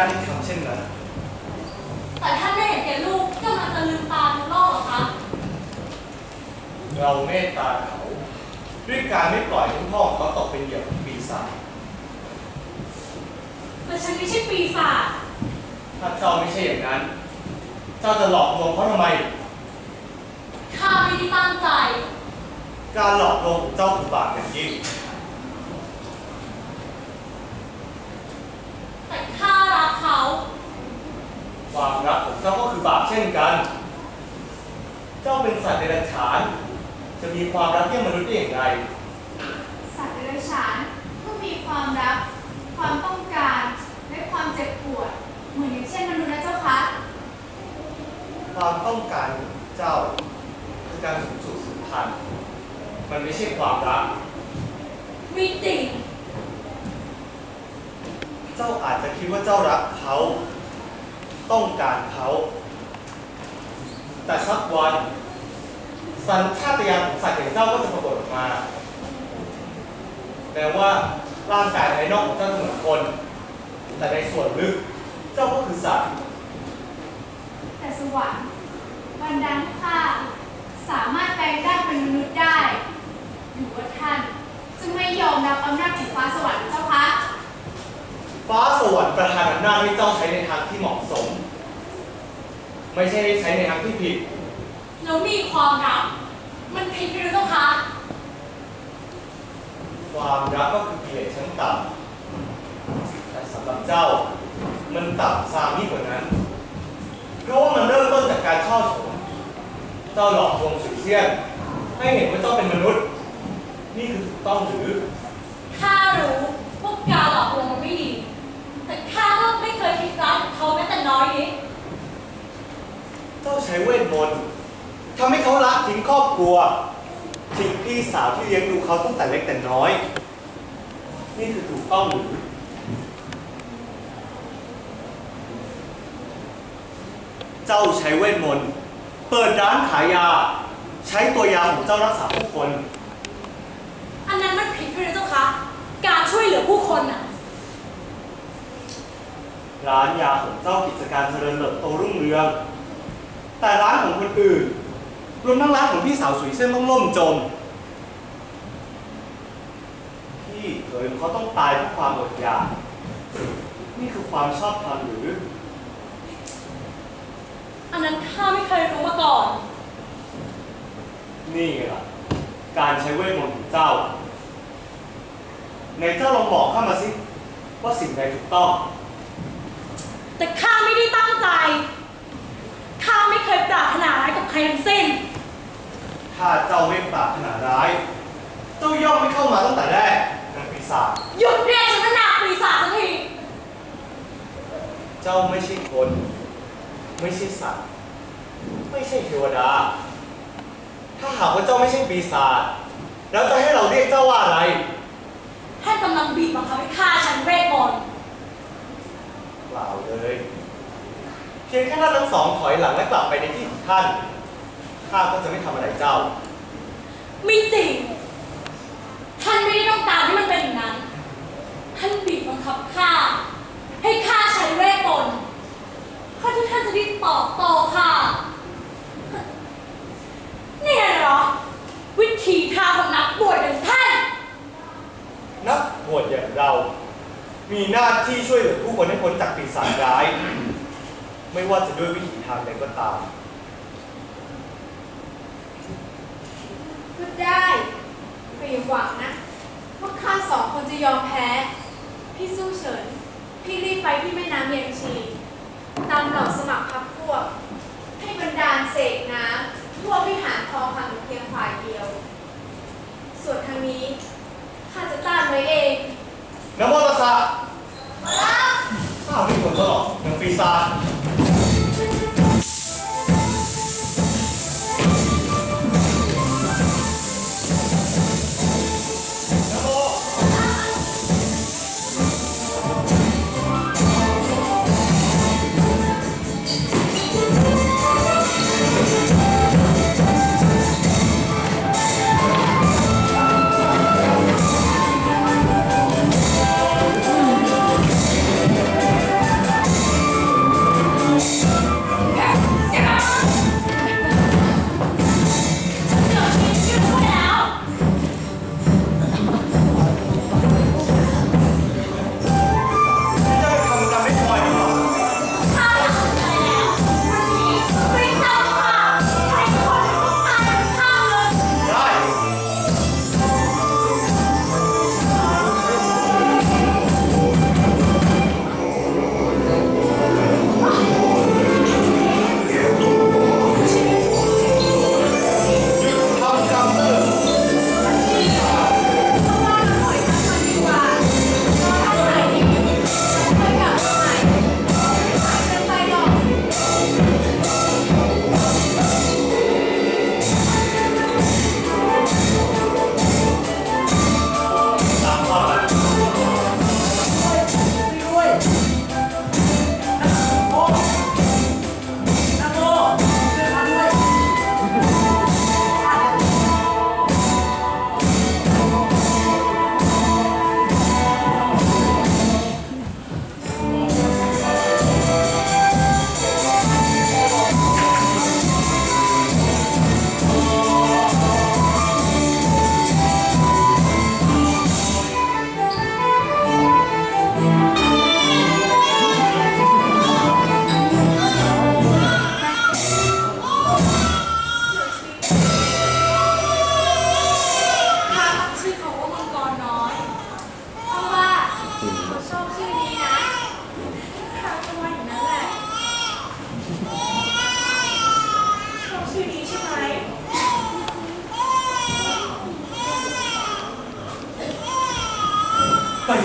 าตให้ทำเช่นนั้นแต่ท่านไม่เห็นแก่ลูกที่กำลังจะลืมตาดูโลกเหรอคะเราเมตตาเขาด้วยการไม่ปล่อยให้พ่อของเขาตกเป็นเหยื่อของปีศาจแต่ฉันไม่ใช่ปีศาจถ้าเจ้าไม่ใช่อย่างนั้น เจ้าจะหลอกลวงเขาทำไม ข้าไม่ได้ตั้งใจ การหลอกลวงของเจ้าคือบาปอย่างยิ่ง แต่ข้า รักเขา ความรักของเจ้าก็คือบาปเช่นกัน เจ้าเป็นสัตว์เดรัจฉาน จะมีความรักเยี่ยมมนุษย์ได้อย่างไร สัตว์เดรัจฉานก็มีความรัก ความต้องการและความเจ็บปวด เหมือนอย่างเช่นมนุษย์นะเจ้าคะ ความต้องการของเจ้าคือการสูงสุดสุดพันธุ์มันไม่ใช่ความรัก มีจริง เจ้าอาจจะคิดว่าเจ้ารักเขาต้องการเขา แต่สักวัน สัญชาตญาณของสัตว์อย่างเจ้าก็จะปรากฏออกมาแม้ว่าร่างกายภายนอกของเจ้าเหมือนคน แต่ในส่วนลึกเจ้าก็คือสัตว์ แต่สวรรค์บันดาลข้าสามารถแปลงร่างเป็นมนุษย์ได้หรือว่าท่านจะไม่ยอมรับอำนาจของฟ้าสวรรค์เจ้าคะ ฟ้าสวรรค์ประทานอำนาจให้เจ้าใช้ในทางที่เหมาะสม ไม่ใช่ใช้ในทางที่ผิด แล้วมีความรัก มันผิดไปหรือเจ้าคะ ความรักก็คือกิเลสชั้นต่ำแต่สำหรับเจ้า มันต่ำซามยิ่งกว่านั้น เพราะว่ามันเริ่มต้นจากการช่อฉนเจ้าหลอกลวงสุยเซียน ให้เห็นว่าเจ้าเป็นมนุษย์ นี่คือถูกต้องหรือ ข้ารู้พวกการหลอกลวงมันไม่ดี แต่ข้าก็ไม่เคยคิดร้ายกับเขาแม้แต่น้อยนิด เจ้าใช้เวทมนต์ทำให้เขาละทิ้งครอบครัว ทิ้งพี่สาวที่เลี้ยงดูเขาตั้งแต่เล็กแต่น้อย นี่คือถูกต้องหรือเจ้าใช้เวทมนต์เปิดร้านขายยา ใช้ตัวยาของเจ้ารักษาผู้คน อันนั้นมันผิดไปหรือเจ้าคะ การช่วยเหลือผู้คนน่ะ ร้านยาของเจ้ากิจการเจริญเติบโตรุ่งเรือง แต่ร้านของคนอื่น รวมทั้งร้านของพี่สาวสุยเส้นต้องล่มจม พี่เคยเขาต้องตายเพราะความอดอยาก นี่คือความชอบธรรมหรือ อันนั้นข้าไม่เคยรู้มาก่อน นี่ไงล่ะ การใช้เวทมนต์ของเจ้าไหนเจ้าลองบอกข้ามาสิ ว่าสิ่งใดถูกต้อง แต่ข้าไม่ได้ตั้งใจ ข้าไม่เคยปรารถนาร้ายกับใครทั้งสิ้น ถ้าเจ้าไม่ปรารถนาร้าย เจ้าย่อมไม่เข้ามาตั้งแต่แรกนางปีศาจ หยุดเรียกฉันว่านาปีศาจสักทีเจ้าไม่ใช่คน ไม่ใช่สัตว์ ไม่ใช่เทวดา ถ้าหากว่าเจ้าไม่ใช่ปีศาจ แล้วจะให้เราเรียกเจ้าว่าอะไร ท่านกำลังบีบบังคับให้ฆ่าฉันเวทมนต์ เปล่าเลย เพียงแค่ท่านทั้งสองถอยหลังและกลับไปในที่ของท่าน ข้าก็จะไม่ทำอะไรเจ้า ไม่จริง ท่านไม่ได้ต้องการให้มันเป็นอย่างนั้น ท่านบีบบังคับข้า ให้ข้าใช้เวทมนต์เพื่อที่ท่านจะได้ตอบโต้ข้าเนี่ยเหรอ วิธีทางของนักบวชอย่างท่าน นักบวชอย่างเรา มีหน้าที่ช่วยเหลือผู้คนให้พ้นจากปีศาจร้าย ไม่ว่าจะด้วยวิถีทางใดก็ตามก็ได้แต่อย่าหวังนะ ว่าข้าสองคนจะยอมแพ้ พี่สู้เฉิน พี่รีบไปที่แม่น้ำเยงชีตามเหล่าสมัครพรรคพวก ให้บรรดาลเสกน้ำทั่ววิหารทองคำเพียงฝ่ายเดียว ส่วนทางนี้ข้าจะต้านไว้เองนะโมตัสสะข้าไม่ควรจะหรอกนางปีศาจ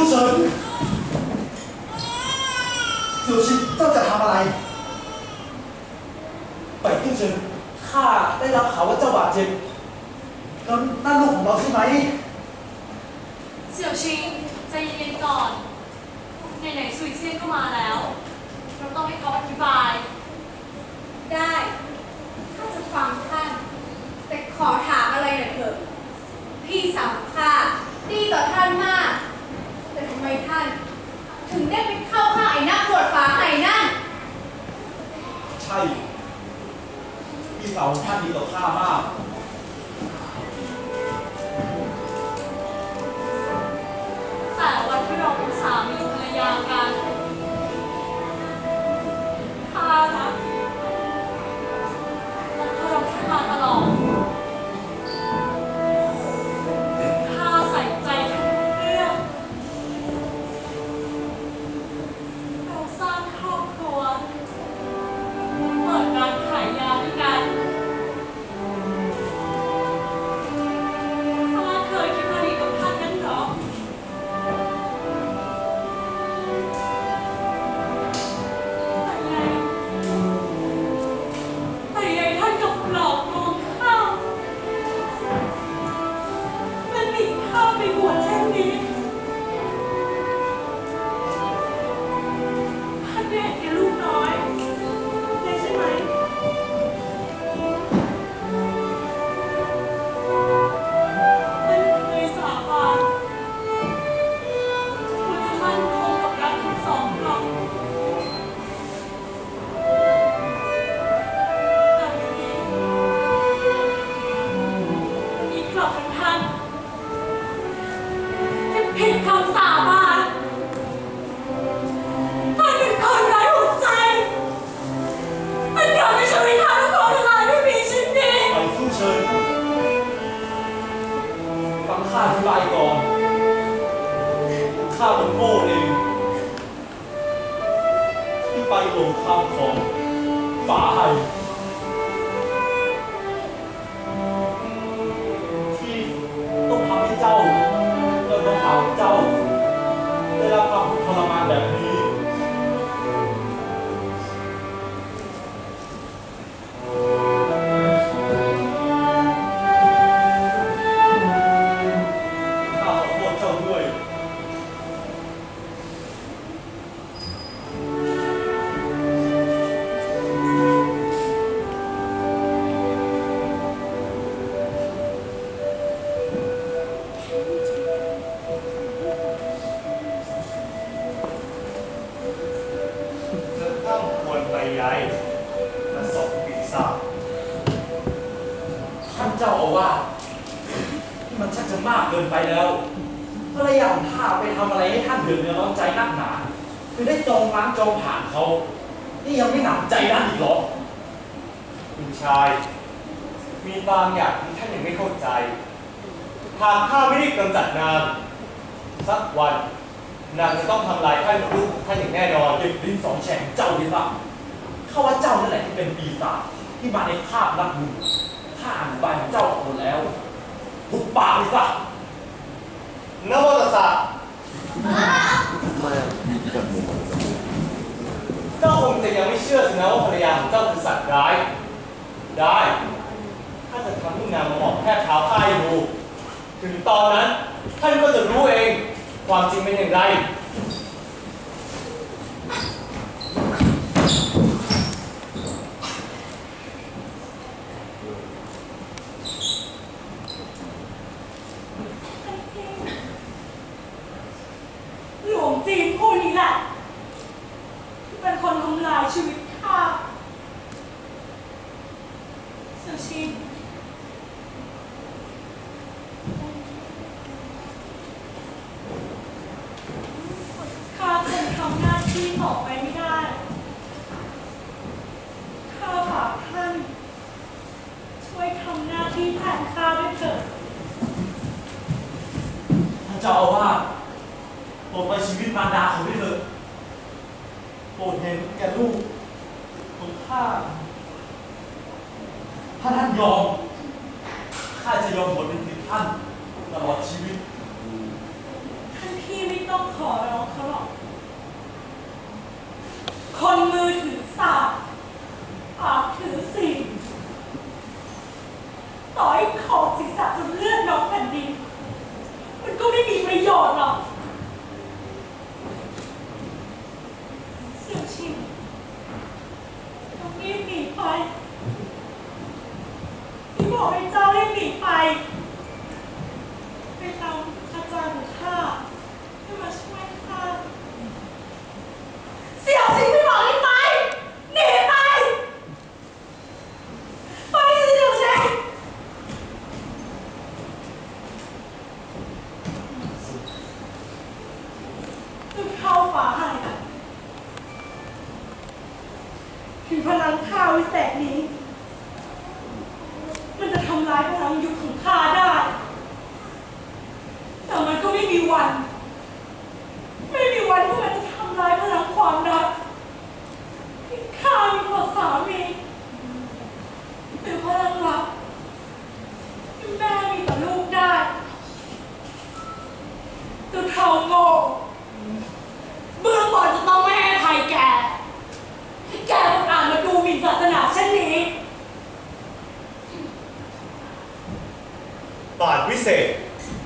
สู้เฉินเสี่ยวชินเจ้าจะทำอะไร ไปสู้เฉินข้าได้รับข่าวว่าเจ้าบาดเจ็บแล้วนั่นลูกของเราใช่ไหม เสี่ยวชิงใจเย็นๆก่อน ไหนๆซุยเซียนก็มาแล้ว เราต้องให้เขาอธิบาย ได้ข้าจะฟังท่าน แต่ขอถามอะไรหน่อยเถอะ พี่สาวของข้าดีต่อท่านมากแต่ทำ ไมท่าน ถึงได้ไปเข้าข้างไอ้นักบวชฟ้าไห้นั่น ใช่พี่สาวของท่านดีต่อข้ามาก งข้าอธิบายก่อนข้าเป็นโง่เองที่ไปหลงคำของฝาไห่ ทำอะไรให้ท่านเดือดเนื้อร้อนใจนักหนา คือได้จองล้างจองผ่านเขา นี่ยังไม่หนำใจท่านอีกเหรอคุณชาย มีบางอย่างที่ท่านยังไม่เข้าใจ หากข้าไม่ได้กำจัดนางสักวัน นางจะต้องทำลายท่านกับลูกของท่านอย่างแน่นอนเด็กลิ้นสองแฉกเจ้าดีละข้าว่าเจ้านั่นแหละที่เป็นปีศาจที่มาในคราบนักบุญข้าอ่านใบของเจ้าออกหมดแล้วหุบปากไปซะนโมตัสสะเจ้าคงจะยังไม่เชื่อสินะว่าภรรยาของเจ้าคือสัตว์ร้าย ได้ถ้าจะทำให้นางมาหมอบแค่เท้าข้าอยู่ ถึงตอนนั้น ท่านก็จะรู้เองความจริงเป็นอย่างไร หลวงจีนผู้นี้แหละที่เป็นคนทำลายชีวิตข้าเสี่ยวชินข้าคงทำหน้าที่ต่อไปไม่ได้ ข้าฝากท่าน ช่วยทำหน้าที่แทนข้าด้วยเถิด ท่าน เจ้าอาวาสโปรดไปชีวิตมารดาเขาด้วยเถอะโปรดเห็นแก่ลูกของข้าถ้าท่านยอมข้าจะยอมบวชเป็นศิษย์ท่านตลอดชีวิต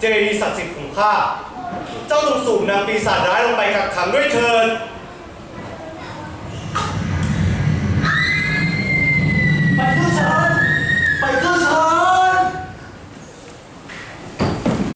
เจดีศักดิ์สิทธิ์ของข้า เจ้าตุงสูงนำปีศาจร้ายลงไปกักขังด้วยเชิญ